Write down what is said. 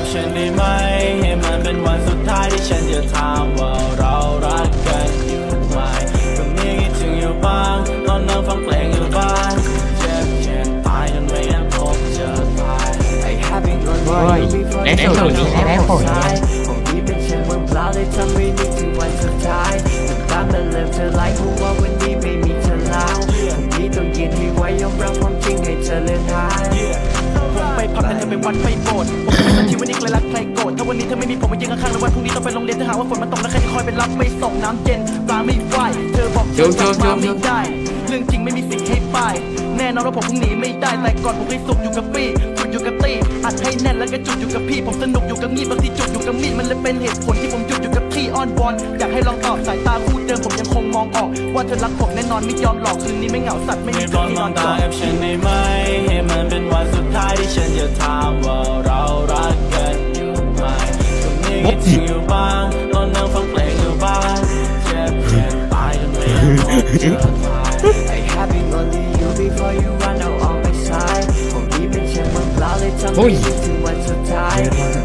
ับฉันได้ไหม ให้มันเป็นวันสุดท้ายที่ฉันจะถามว่าเรารักกันอยู่ไหมก็มีคิดถึงอยู่บ้างตอนนั่งฟังเพลงอยู่บ้านเจ็บเจ็บตายจนไม่อยากพบเจอใคร I have been gone โอ้ยในสุดนี้ใช้ได้ผลนะผมนี้เป็นเช่นวันเปล่าเลยทำให้นึกถึงวันสุดท้ายน้ำตามันเริ่มจะไหลเพราะว่าวันนี้ไม่มีเธอแล้วผมนี้ต้องยืนให้ไหวยอมรับความจริงให้เธอเลือนหาย ผมไปพักแต่เธอไปวัดไปโบสถ์ผ มเป็นคนที่วันนี้ใครรักใครโกรธถ้าวันนี้เธอไม่มีผมมายืนข้างๆแล้ววันพรุ่งนี้ต้องไปโรงเรียนถ้าหากว่าฝนมันตกแล้วใครจะคอยไปรับไปส่งน้ำเย็นปลาไม่ไหวเธอบอกเธอจุ๊บจุ๊บมาไม่ได้ เรื่องจริงไม่มีสิ่งให้ป้ายแน่นอนว่าผมคงนี้ไม่ได้แต่ก่อนผมเคยสุกอยู่กับปี้จุดอยู่กับตี้อัดให้แน่นแล้วก็จุดอยู่กับพี่ ผมสนุกอยู่กับมีดบางทีจุดอยู่กับมีดมันเลยเป็นเหตุผลที่ผมหยุดอยู่กับที่อ้อนวอนอยากให้ลองตอบสายตาคู่เดิมผมยังคงมองออก ว่าเธอรักผมแน่นอนไม่ยอมหลอกคืนนี้ไม่เหงาสัตว์ไม่มีไม่เธต้อองที่นอนตากอดกับฉันได้ไหมให้มันเป็นวันสุดท้ายที่ฉันจะถามว่า คิดถึงอยู่บ้างตอนนั่งฟังเพลงอยู่บ้านเจ็บเจ็บตายจนไม่อยากพบเจอใคร I have been only you before you run out on my side ผมนี้เป็นเช่นวันเปล่าเลยทำให้นึกถึงวันสุดท้าย